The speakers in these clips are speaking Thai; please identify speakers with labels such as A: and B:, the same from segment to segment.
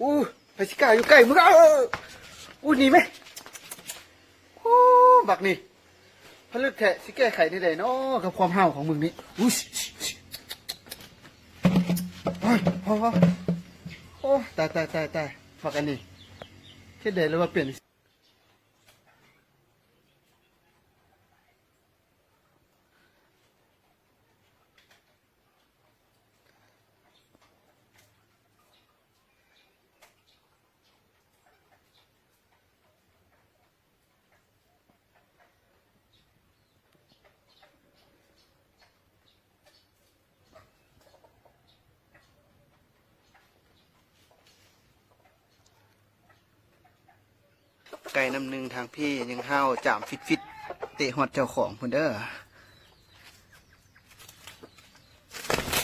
A: อู้ไปสิกาอยู่ใกล้มึงเอาอู้หนีไหมโอ้บักนี่พลึกแทะสิแก้ไขได้ไดเนาะกับความห้าวของมึงนี่อู้ชิชิชิโอ้ยพอพอโอ้ตายตายตายตายบักอันนี้เช่นใดแล้วว่าเปลี่ยน ไก่น้ำหนึ่งทางพี่ยังห้าวจามฟิตฟิตเตะหอดเจ้าของพุ่นเด้อ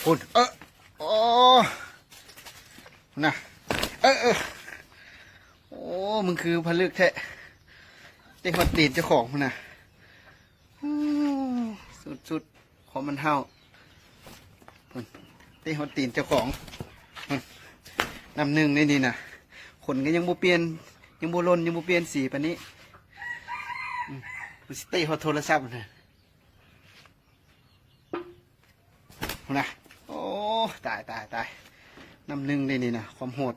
A: พุ่นเออโอ้นะเออเออโอ้มึงคือพลึกแท้เตะหอดตีนเจ้าของพุ่นนะสุดสุดของมันห้าวพุ่นเตะหอดตีนเจ้าของนน้ำหนึ่งนี่นี่นะขนก็ยังบ่เปลี่ยน ยังบูลนยังบูเปลี่ยนสีปานนี้มันสเตะเขาโทรศัพท์นะนะโอ้ตายตายตายน้ำหนึ่งเลยนี่นะความโหด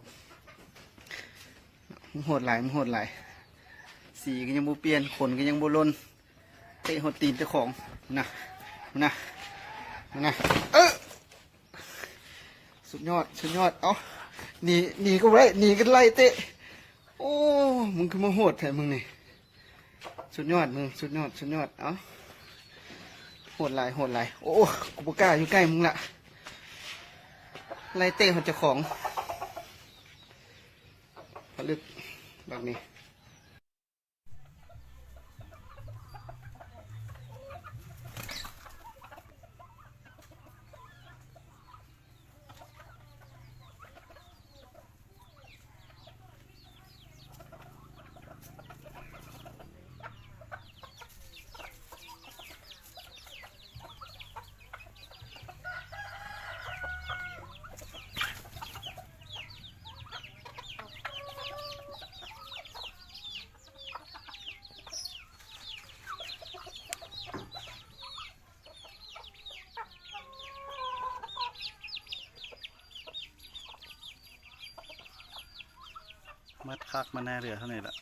A: มันโหดหลายมันโหดหลายสีก็ยังบูเปลี่ยนขนก็ยังบูลนเตะหัวตีนเจ้าของนะนะนะเออสุดยอดสุดยอดเอ้าหนีหนีก็ไล่หนีก็ไล่เตะ โอ้ มึงคือมาโหดแท้มึงนี่ สุดยอดมึง สุดยอด สุดยอด เอ้า โหดหลายโหดหลาย โอ้ กูบกล้าอยู่ใกล้มึงละไล่เตะหัวเจ้าของผลึกแบบนี้
B: มัดคักมาแน่เรือเท่านี้ละ